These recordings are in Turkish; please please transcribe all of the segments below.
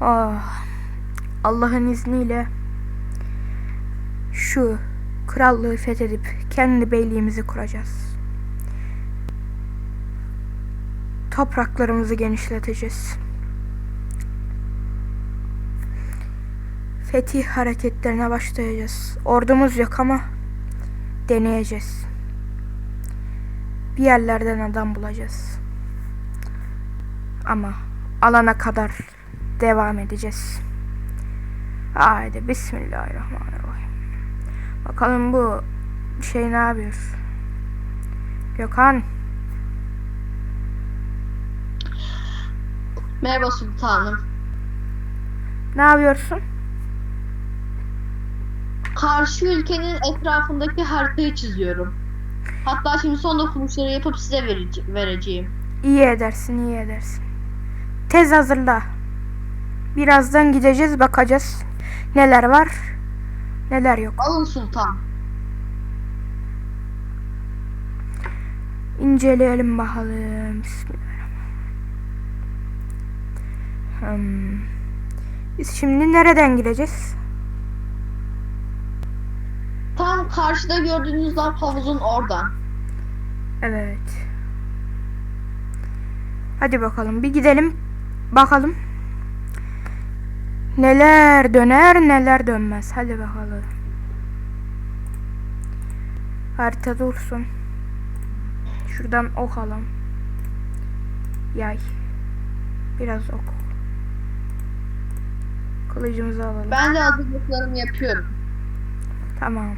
Ah, Allah'ın izniyle şu krallığı fethedip kendi beyliğimizi kuracağız. Topraklarımızı genişleteceğiz. Fetih hareketlerine başlayacağız. Ordumuz yok ama deneyeceğiz. Bir yerlerden adam bulacağız. Ama alana kadar devam edeceğiz. Haydi bismillahirrahmanirrahim. Bakalım bu şey ne yapıyor? Gökhan Merhaba sultanım. ne yapıyorsun? Karşı ülkenin etrafındaki haritayı çiziyorum. Hatta şimdi son dokunuşları yapıp size vereceğim. İyi edersin, iyi edersin. Tez hazırla. Birazdan gideceğiz, bakacağız. Neler var, neler yok. Alın sultan. İnceleyelim bakalım. Bismillahirrahmanirrahim. Hmm. Biz şimdi nereden gireceğiz? Tam karşıda gördüğünüz lav havuzun oradan. Evet. Hadi bakalım bir gidelim. Bakalım. Neler döner neler dönmez. Hadi bakalım. Harita dursun. Şuradan ok alalım. Yay. Biraz ok. Kılıcımızı alalım. Ben de hazırlıklarımı yapıyorum. Tamam.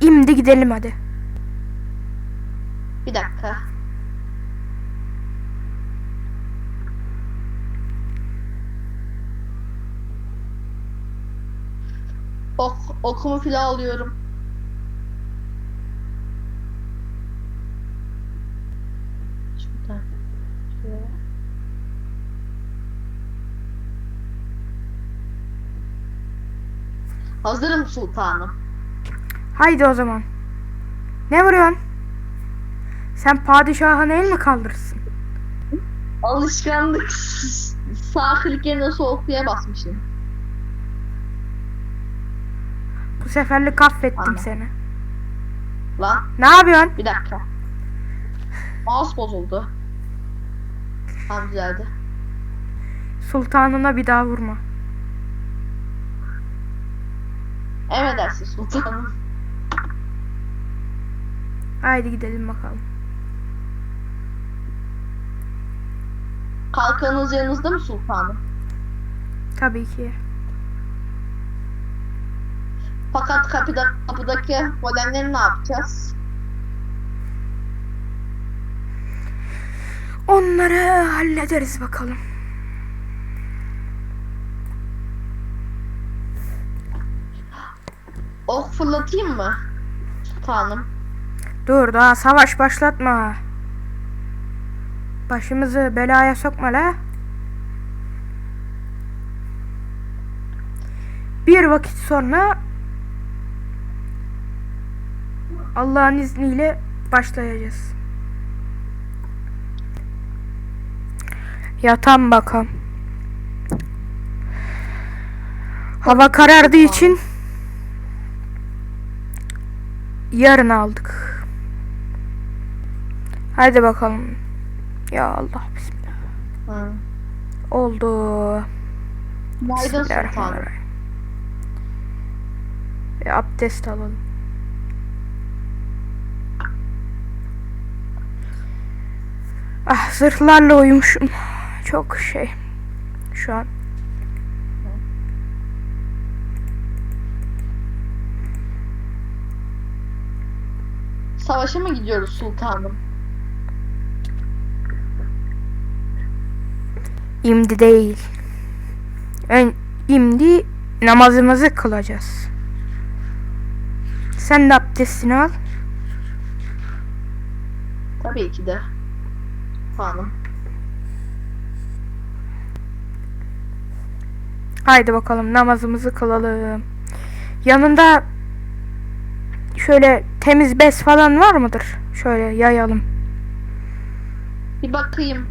İmdi gidelim hadi. Bir dakika. Okumu file alıyorum. Şuradan. Şuraya. Hazırım sultanım. Haydi o zaman. Ne vuruyorsun? Sen padişahın el mi kaldırırsın? Alışkanlık. Sağ klik yerine sol kliğe basmışım. Bu seferlik affettim Anladım. seni. Lan Ne yapıyorsun? bir dakika. Mouse bozuldu. Tamam düzeldi. Sultanına bir daha vurma. Emredersin sultanım. Haydi gidelim bakalım. Kalkanınız yanınızda mı sultanım? Tabii ki. Fakat kapıda, kapıdaki golemleri ne yapacağız? Onları hallederiz bakalım. Ok fırlatayım mı? Sultanım. Dur daha savaş başlatma. Başımızı belaya sokma la. Bir vakit sonra Allah'ın izniyle başlayacağız. Yatan bakalım. Hava karardığı için yarın aldık. Hadi bakalım. Ya Allah bismillah. Hı. Oldu. Bismillahirrahmanirrahim. Bir abdest alalım. Ah zırhlarla uyumuşum. Çok şey. Şu an. Savaşa mı gidiyoruz sultanım? İmdi değil. Ön, imdi namazımızı kılacağız. Sen de abdestini al. Tabii ki de puanım. Haydi bakalım namazımızı kılalım. Yanında şöyle temiz bez falan var mıdır? Şöyle yayalım. Bir bakayım.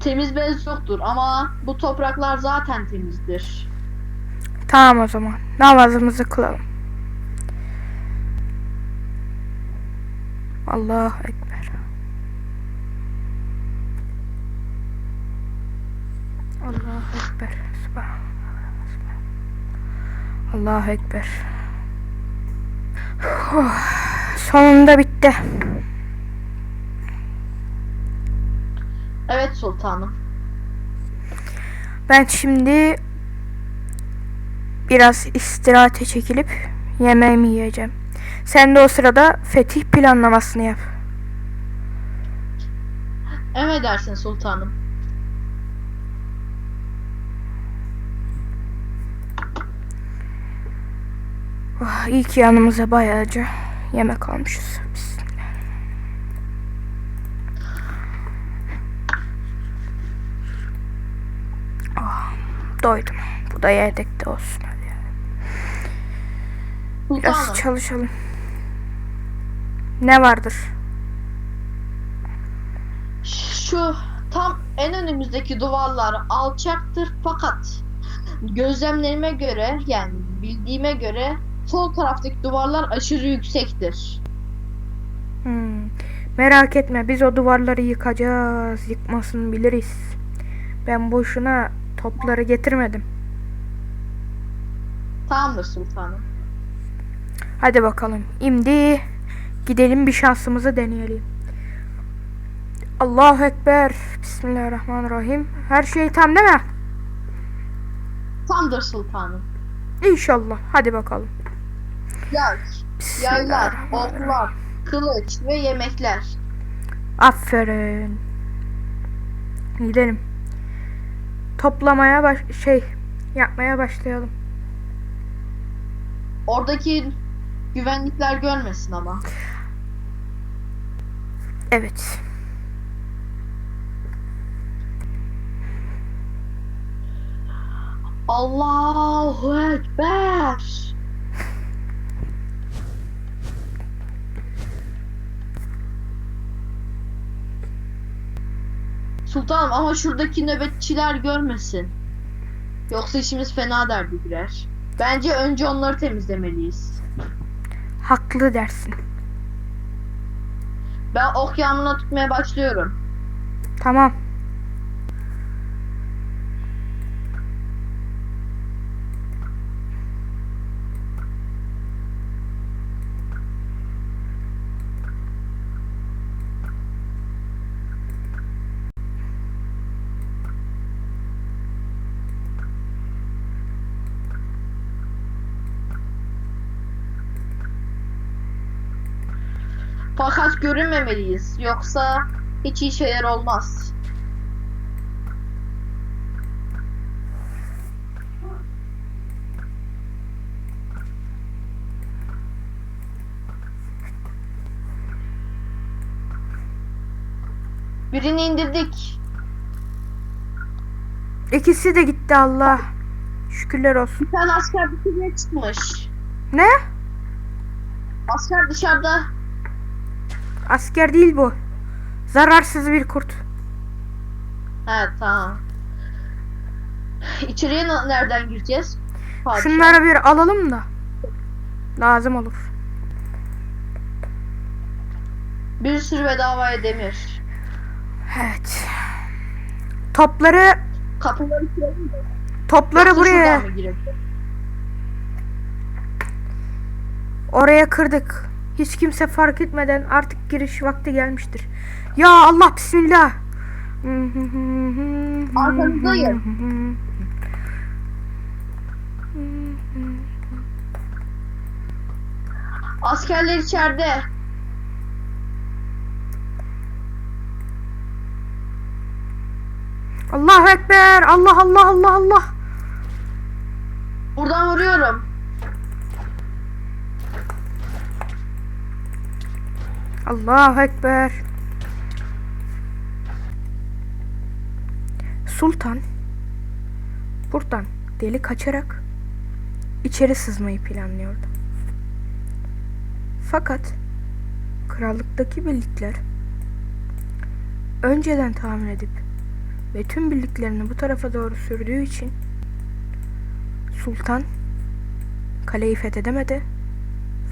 Temiz bez yoktur ama bu topraklar zaten temizdir. Tamam o zaman. Namazımızı kılalım. Allahu Ekber. Allahu Ekber. Allahu Ekber. Huh, Sonunda bitti. Evet sultanım. Ben şimdi biraz istirahate çekilip yemeğimi yiyeceğim. Sen de o sırada fetih planlamasını yap. Emredersin sultanım. Oh, iyi ki yanımıza bayağıca yemek almışız. Oh, doydum. Bu da yedekte olsun. Biraz çalışalım. Ne vardır? Şu tam en önümüzdeki duvarlar alçaktır fakat gözlemlerime göre yani bildiğime göre sol taraftaki duvarlar aşırı yüksektir. Hmm. Merak etme biz o duvarları yıkacağız. Yıkmasını biliriz. Ben boşuna topları getirmedim. Tamamdır sultanım. Hadi bakalım. Şimdi gidelim bir şansımızı deneyelim. Allahu Ekber. Bismillahirrahmanirrahim. Her şey tam değil mi? Tamdır sultanım. İnşallah. Hadi bakalım. Yay, yaylar, oklar, kılıç ve yemekler. Aferin. Gidelim. Toplamaya baş şey yapmaya başlayalım. Oradaki güvenlikler görmesin ama. Evet. Allahu Ekber. Sultanım ama şuradaki nöbetçiler görmesin. Yoksa işimiz fena derdi girer. Bence önce onları temizlemeliyiz. Haklı dersin. Ben ok yağmuruna tutmaya başlıyorum. Tamam. Fakat görünmemeliyiz. Yoksa hiç iyi şeyler olmaz. Birini indirdik. İkisi de gitti Allah. Şükürler olsun. Bir tane asker dışarıya çıkmış. Ne? Asker dışarıda. Asker değil bu. Zararsız bir kurt. Evet tamam. İçeriye nereden gireceğiz? Padişah. Şunları bir alalım da. Lazım olur. Bir sürü bedavaya demir. Evet. Topları Kapıları topları Yoksa buraya oraya kırdık. Hiç kimse fark etmeden artık giriş vakti gelmiştir. Ya Allah bismillah. Arkanızdayım. Askerler içeride. Allahu ekber. Allah Allah Allah Allah. Buradan vuruyorum. Allahu ekber. Sultan buradan deli kaçarak içeri sızmayı planlıyordu. Fakat krallıktaki birlikler önceden tahmin edip ve tüm birliklerini bu tarafa doğru sürdüğü için sultan kaleyi fethedemedi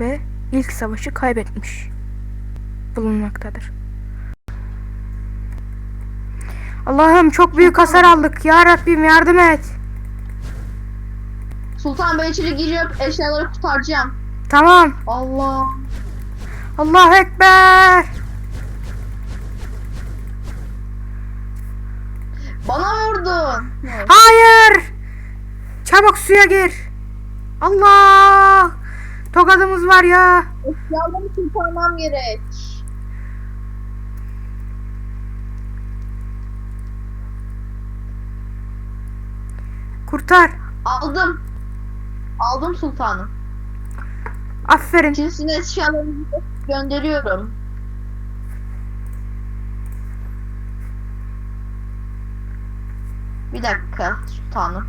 ve ilk savaşı kaybetmiş bulunmaktadır. Allah'ım çok büyük hasar aldık. Ya Rabbim yardım et. Sultan ben içeri girip eşyaları kurtaracağım. Tamam. Allah. Allahu Ekber. Bana vurdun. Hayır. Çabuk suya gir. Allah. Tokadımız var ya. Eşyaları kurtarmam gerek. Kurtar. Aldım. Aldım sultanım. Aferin. Şimdi sizin eşyalarınızı gönderiyorum. Bir dakika sultanım.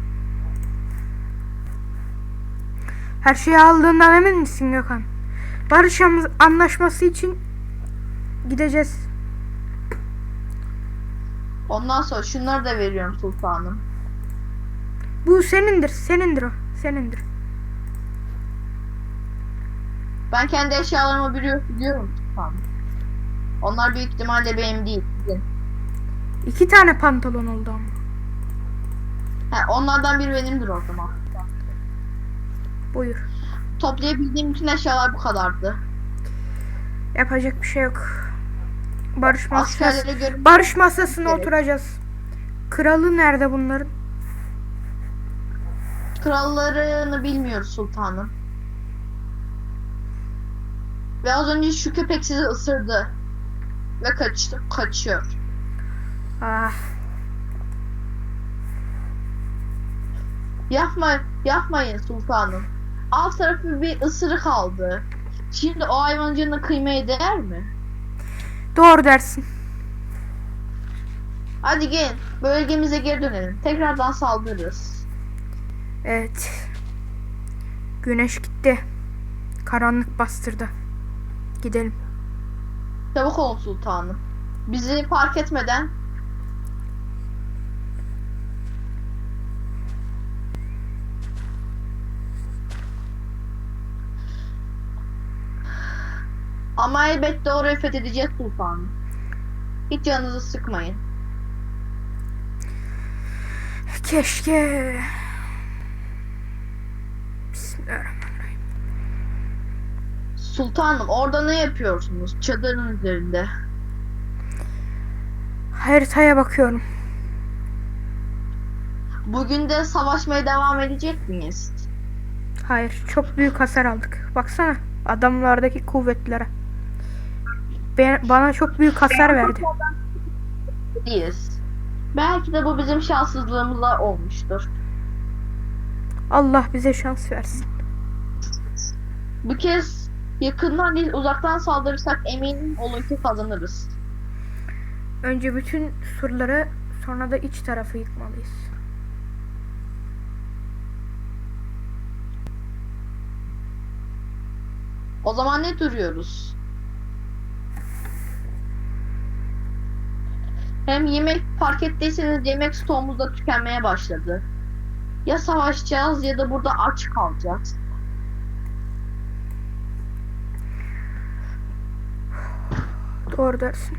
Her şeyi aldığından emin misin Gökhan? Barış anlaşması için gideceğiz. Ondan sonra şunları da veriyorum sultanım. Bu senindir. Senindir o. Senindir. Ben kendi eşyalarımı biliyor, biliyorum sultanım. Onlar büyük ihtimalle benim değil. Sizin. İki tane pantolon oldu ama. He, onlardan biri benimdir o zaman. Buyur. Toplayabildiğim bütün eşyalar bu kadardı. Yapacak bir şey yok. Barış masası. Barış masasına Gerek. oturacağız. Kralı nerede bunların? Krallarını bilmiyoruz sultanım. Ve az önce şu köpek sizi ısırdı. Ve kaçtı, kaçıyor. Ah. Yapma, yapmayın sultanım. Alt tarafı bir ısırık aldı. Şimdi o hayvanın canına kıymaya değer mi? Doğru dersin. Hadi gelin, bölgemize geri dönelim. Tekrardan saldırırız. Evet. Güneş gitti. Karanlık bastırdı. Gidelim. Çabuk olun sultanım. Bizi fark etmeden Ama elbette orayı fethedeceğiz sultanım. Hiç canınızı sıkmayın. Keşke. Bismillahirrahmanirrahim. Sultanım orada ne yapıyorsunuz? Çadırın üzerinde. Haritaya bakıyorum. Bugün de savaşmaya devam edecek miyiz? Hayır, çok büyük hasar aldık. Baksana adamlardaki kuvvetlere. Ben, bana çok büyük hasar verdi. Değiliz. Belki de bu bizim şanssızlığımızla olmuştur. Allah bize şans versin. Bu kez yakından değil uzaktan saldırırsak eminim olun ki kazanırız. Önce bütün surları sonra da iç tarafı yıkmalıyız. O zaman ne duruyoruz? Hem yemek fark ettiyseniz yemek stoğumuz da tükenmeye başladı. Ya savaşacağız ya da burada aç kalacağız. Doğru dersin.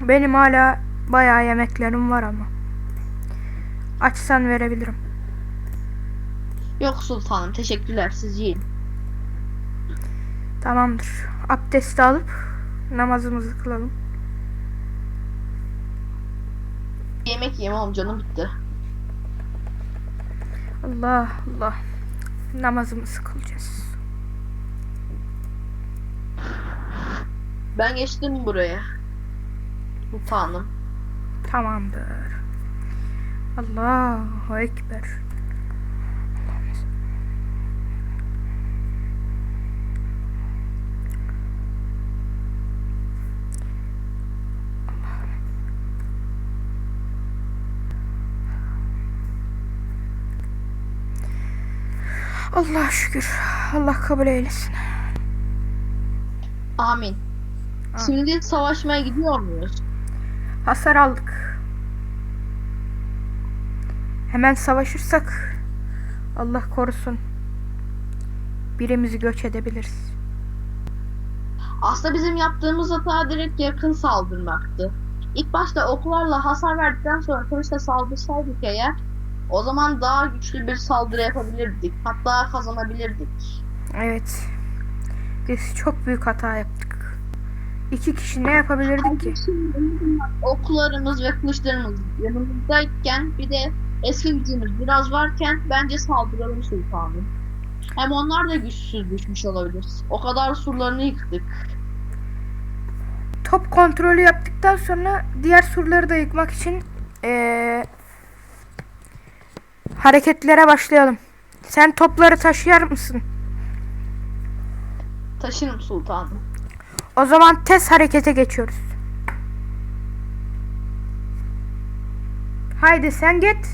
Benim hala bayağı yemeklerim var ama. Açsan verebilirim. Yok sultanım teşekkürler siz yiyin. Tamamdır. Abdesti alıp namazımızı kılalım. Yemek oğlum canım bitti. Allah Allah. Namazımızı kılacağız. Ben geçtim buraya. Sultanım. Tamamdır. Allahu Ekber. Allah şükür. Allah kabul eylesin. Amin. Şimdi savaşmaya gidiyor muyuz? Hasar aldık. Hemen savaşırsak Allah korusun birimizi göç edebiliriz. Aslında bizim yaptığımız hata direkt yakın saldırmaktı. İlk başta oklarla hasar verdikten sonra polise saldırsaydık eğer o zaman daha güçlü bir saldırı yapabilirdik. Hatta kazanabilirdik. Evet. Biz çok büyük hata yaptık. İki kişi ne yapabilirdik ki? Oklarımız ve kılıçlarımız yanımızdayken bir de eski gücümüz biraz varken bence saldıralım sultanım. Hem onlar da güçsüz düşmüş olabilir. O kadar surlarını yıktık. Top kontrolü yaptıktan sonra diğer surları da yıkmak için eee, hareketlere başlayalım. Sen topları taşıyar mısın? Taşırım sultanım. O zaman tez harekete geçiyoruz. Haydi sen git.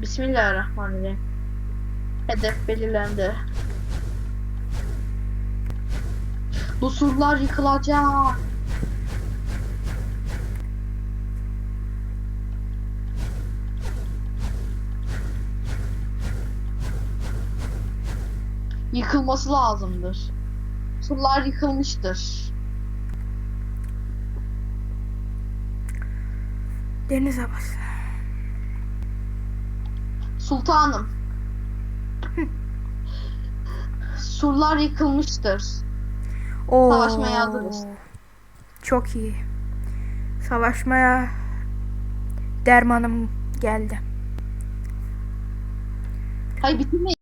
Bismillahirrahmanirrahim. Hedef belirlendi. Bu surlar yıkılacak. Yıkılması lazımdır. Surlar yıkılmıştır. Deniz havası. Sultanım. Surlar yıkılmıştır. Oo. Savaşmaya hazırız. Çok iyi. Savaşmaya dermanım geldi. Hayır bitirmeyin.